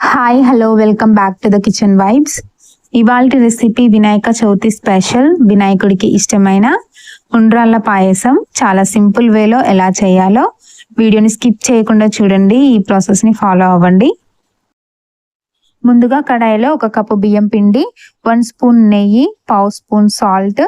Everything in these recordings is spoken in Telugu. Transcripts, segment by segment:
Hi hello welcome back to the Kitchen Vibes ఇవాళ రెసిపీ వినాయక చవితి స్పెషల్ వినాయకుడికి ఇష్టమైన ఉండ్రాళ్ళ పాయసం. చాలా సింపుల్ వేలో ఎలా చేయాలో వీడియోని స్కిప్ చేయకుండా చూడండి ఈ ప్రాసెస్ని ఫాలో అవ్వండి. ముందుగా కడాయిలో ఒక కప్పు బియ్యం పిండి వన్ స్పూన్ నెయ్యి పావు spoon salt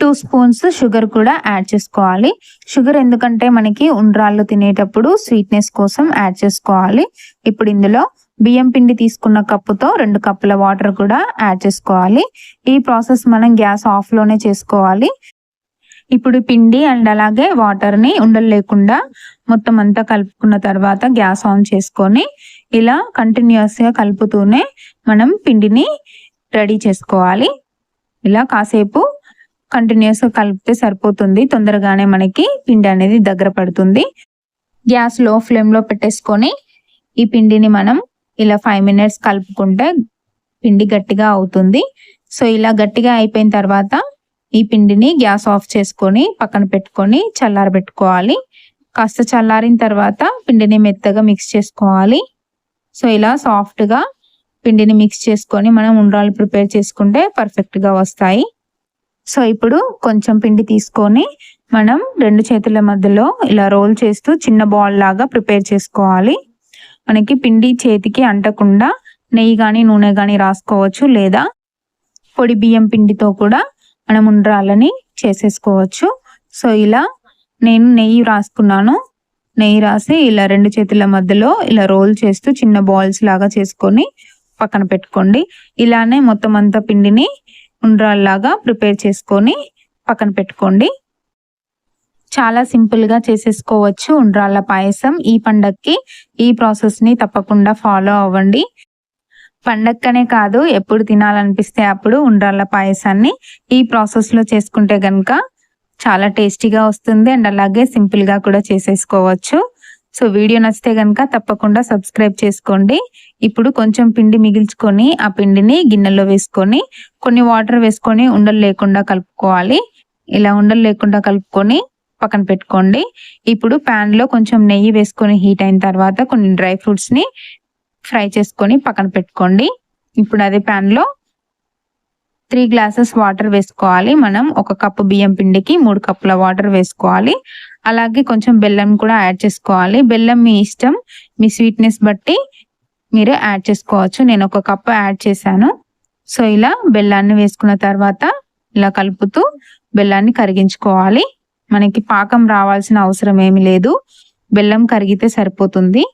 two spoons sugar కూడా యాడ్ చేసుకోవాలి. షుగర్ ఎందుకంటే మనకి ఉండ్రాళ్ళు తినేటప్పుడు స్వీట్నెస్ కోసం యాడ్ చేసుకోవాలి. ఇప్పుడు ఇందులో బియ్యం పిండి తీసుకున్న కప్పుతో రెండు కప్పుల వాటర్ కూడా యాడ్ చేసుకోవాలి. ఈ ప్రాసెస్ మనం గ్యాస్ ఆఫ్లోనే చేసుకోవాలి. ఇప్పుడు పిండి అండ్ అలాగే వాటర్ని ఉండలు లేకుండా మొత్తం అంతా కలుపుకున్న తర్వాత గ్యాస్ ఆన్ చేసుకొని ఇలా కంటిన్యూస్గా కలుపుతూనే మనం పిండిని రెడీ చేసుకోవాలి. ఇలా కాసేపు కంటిన్యూస్గా కలిపితే సరిపోతుంది. తొందరగానే మనకి పిండి అనేది దగ్గర పడుతుంది. గ్యాస్లో ఫ్లేమ్లో పెట్టేసుకొని ఈ పిండిని మనం ఇలా ఫైవ్ మినిట్స్ కలుపుకుంటే పిండి గట్టిగా అవుతుంది. సో ఇలా గట్టిగా అయిపోయిన తర్వాత ఈ పిండిని గ్యాస్ ఆఫ్ చేసుకొని పక్కన పెట్టుకొని చల్లారబెట్టుకోవాలి. కాస్త చల్లారిన తర్వాత పిండిని మెత్తగా మిక్స్ చేసుకోవాలి. సో ఇలా సాఫ్ట్గా పిండిని మిక్స్ చేసుకొని మనం ఉండ్రాలు ప్రిపేర్ చేసుకుంటే పర్ఫెక్ట్గా వస్తాయి. సో ఇప్పుడు కొంచెం పిండి తీసుకొని మనం రెండు చేతుల మధ్యలో ఇలా రోల్ చేస్తూ చిన్న బాల్ లాగా ప్రిపేర్ చేసుకోవాలి. మనకి పిండి చేతికి అంటకుండా నెయ్యి కానీ నూనె కానీ రాసుకోవచ్చు లేదా పొడి బియ్యం పిండితో కూడా మనం ఉండ్రాలని చేసేసుకోవచ్చు. సో ఇలా నేను నెయ్యి రాసుకున్నాను. నెయ్యి రాసి ఇలా రెండు చేతుల మధ్యలో ఇలా రోల్ చేస్తూ చిన్న బాల్స్ లాగా చేసుకొని పక్కన పెట్టుకోండి. ఇలానే మొత్తం అంతా పిండిని ఉండ్రాల్లాగా ప్రిపేర్ చేసుకొని పక్కన పెట్టుకోండి. చాలా సింపుల్గా చేసేసుకోవచ్చు ఉండ్రాళ్ళ పాయసం. ఈ పండక్కి ఈ ప్రాసెస్ని తప్పకుండా ఫాలో అవ్వండి. పండక్కనే కాదు ఎప్పుడు తినాలనిపిస్తే అప్పుడు ఉండ్రాళ్ళ పాయసాన్ని ఈ ప్రాసెస్లో చేసుకుంటే కనుక చాలా టేస్టీగా వస్తుంది అండ్ అలాగే సింపుల్గా కూడా చేసేసుకోవచ్చు. సో వీడియో నచ్చితే కనుక తప్పకుండా సబ్స్క్రైబ్ చేసుకోండి. ఇప్పుడు కొంచెం పిండి మిగిల్చుకొని ఆ పిండిని గిన్నెలో వేసుకొని కొన్ని వాటర్ వేసుకొని ఉండలు లేకుండా కలుపుకోవాలి. ఇలా ఉండలు లేకుండా కలుపుకొని పక్కన పెట్టుకోండి. ఇప్పుడు పాన్లో కొంచెం నెయ్యి వేసుకొని హీట్ అయిన తర్వాత కొన్ని డ్రై ఫ్రూట్స్ని ఫ్రై చేసుకొని పక్కన పెట్టుకోండి. ఇప్పుడు అదే పాన్లో త్రీ గ్లాసెస్ వాటర్ వేసుకోవాలి. మనం ఒక కప్పు బియ్యం పిండికి మూడు కప్పుల వాటర్ వేసుకోవాలి. అలాగే కొంచెం బెల్లం కూడా యాడ్ చేసుకోవాలి. బెల్లం మీ ఇష్టం. మీ స్వీట్నెస్ బట్టి మీరు యాడ్ చేసుకోవచ్చు. నేను ఒక కప్పు యాడ్ చేశాను. సో ఇలా బెల్లాన్ని వేసుకున్న తర్వాత ఇలా కలుపుతూ బెల్లాన్ని కరిగించుకోవాలి. మనకి పాకం రావాల్సిన అవసరం ఏమి లేదు. బెల్లం కరిగితే సరిపోతుంది.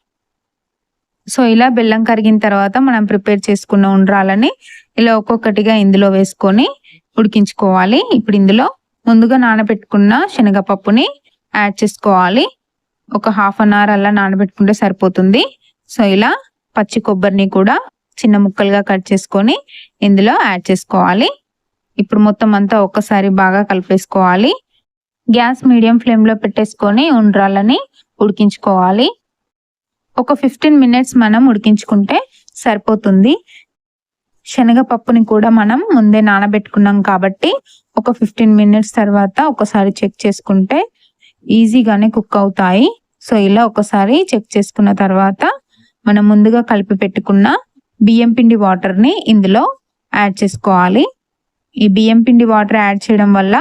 సో ఇలా బెల్లం కరిగిన తర్వాత మనం ప్రిపేర్ చేసుకున్న ఉండ్రాలని ఇలా ఒక్కొక్కటిగా ఇందులో వేసుకొని ఉడికించుకోవాలి. ఇప్పుడు ఇందులో ముందుగా నానబెట్టుకున్న శనగపప్పుని యాడ్ చేసుకోవాలి. ఒక హాఫ్ అన్ అవర్ అలా నానబెట్టుకుంటే సరిపోతుంది. సో ఇలా పచ్చి కొబ్బరిని కూడా చిన్న ముక్కలుగా కట్ చేసుకొని ఇందులో యాడ్ చేసుకోవాలి. ఇప్పుడు మొత్తం అంతా ఒక్కసారి బాగా కలిపేసుకోవాలి. గ్యాస్ మీడియం ఫ్లేమ్లో పెట్టేసుకొని ఉండ్రాలని ఉడికించుకోవాలి. ఒక ఫిఫ్టీన్ మినిట్స్ మనం ఉడికించుకుంటే సరిపోతుంది. శనగపప్పుని కూడా మనం ముందే నానబెట్టుకున్నాం కాబట్టి ఒక ఫిఫ్టీన్ మినిట్స్ తర్వాత ఒకసారి చెక్ చేసుకుంటే ఈజీగానే కుక్ అవుతాయి. సో ఇలా ఒకసారి చెక్ చేసుకున్న తర్వాత మనం ముందుగా కలిపి పెట్టుకున్న బియ్యం పిండి వాటర్ని ఇందులో యాడ్ చేసుకోవాలి. ఈ బియ్యం పిండి వాటర్ యాడ్ చేయడం వల్ల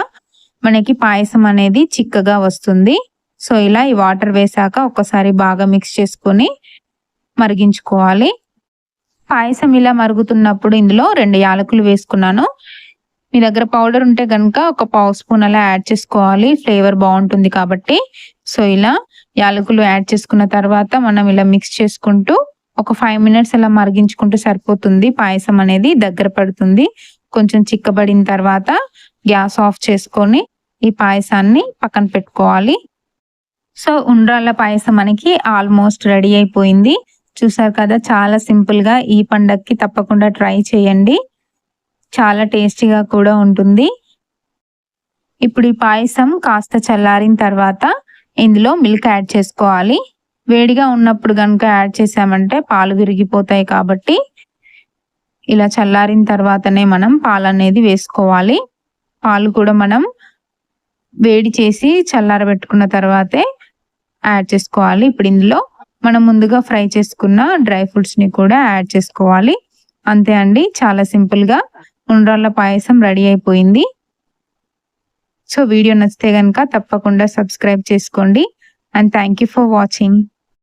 మనకి పాయసం అనేది చిక్కగా వస్తుంది. సో ఇలా ఈ వాటర్ వేసాక ఒకసారి బాగా మిక్స్ చేసుకొని మరిగించుకోవాలి. పాయసం ఇలా మరుగుతున్నప్పుడు ఇందులో రెండు యాలకులు వేసుకున్నాను. మీ దగ్గర పౌడర్ ఉంటే కనుక ఒక పావు స్పూన్ అలా యాడ్ చేసుకోవాలి. ఫ్లేవర్ బాగుంటుంది కాబట్టి. సో ఇలా యాలకులు యాడ్ చేసుకున్న తర్వాత మనం ఇలా మిక్స్ చేసుకుంటూ ఒక ఫైవ్ మినిట్స్ అలా మరిగించుకుంటూ సరిపోతుంది. పాయసం అనేది దగ్గర పడుతుంది. కొంచెం చిక్కబడిన తర్వాత గ్యాస్ ఆఫ్ చేసుకొని ఈ పాయసాన్ని పక్కన పెట్టుకోవాలి. సో ఉండ్రాళ్ళ పాయసం మనకి ఆల్మోస్ట్ రెడీ అయిపోయింది. చూసారు కదా చాలా సింపుల్గా ఈ పండక్కి తప్పకుండా ట్రై చేయండి. చాలా టేస్టీగా కూడా ఉంటుంది. ఇప్పుడు ఈ పాయసం కాస్త చల్లారిన తర్వాత ఇందులో మిల్క్ యాడ్ చేసుకోవాలి. వేడిగా ఉన్నప్పుడు కనుక యాడ్ చేసామంటే పాలు విరిగిపోతాయి కాబట్టి ఇలా చల్లారిన తర్వాతనే మనం పాలు అనేది వేసుకోవాలి. పాలు కూడా మనం వేడి చేసి చల్లారబెట్టుకున్న తర్వాతే యాడ్ చేసుకోవాలి. ఇప్పుడు ఇందులో మనం ముందుగా ఫ్రై చేసుకున్న డ్రై ఫ్రూట్స్ని కూడా యాడ్ చేసుకోవాలి. అంతే అండి. చాలా సింపుల్గా ఉండ్రాళ్ళ పాయసం రెడీ అయిపోయింది. సో వీడియో నచ్చితే కనుక తప్పకుండా సబ్స్క్రైబ్ చేసుకోండి. And thank you for watching